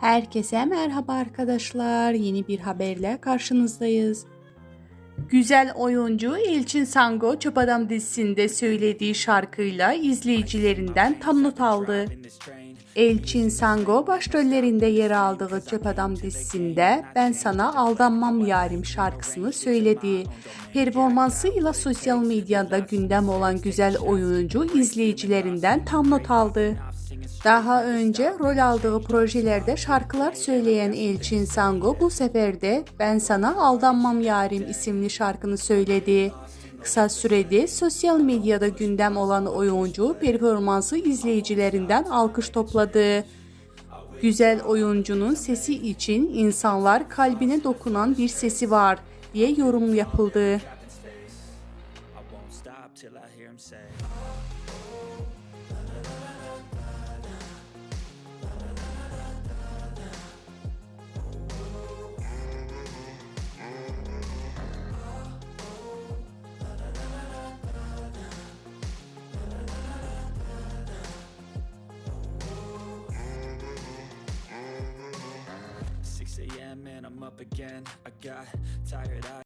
Herkese merhaba arkadaşlar. Yeni bir haberle karşınızdayız. Güzel oyuncu Elçin Sango Çöp Adam dizisinde söylediği şarkıyla izleyicilerinden tam not aldı. Elçin Sango başrollerinde yer aldığı Çöp Adam dizisinde Ben Sana Aldanmam Yarim şarkısını söyledi. Performansıyla sosyal medyada gündem olan güzel oyuncu izleyicilerinden tam not aldı. Daha önce rol aldığı projelerde şarkılar söyleyen Elçin Sango bu sefer de Ben Sana Aldanmam Yarim isimli şarkını söyledi. Kısa sürede sosyal medyada gündem olan oyuncu performansı izleyicilerinden alkış topladı. Güzel oyuncunun sesi için insanlar kalbine dokunan bir sesi var diye yorum yapıldı. 6am and I'm up again. I got tired eyes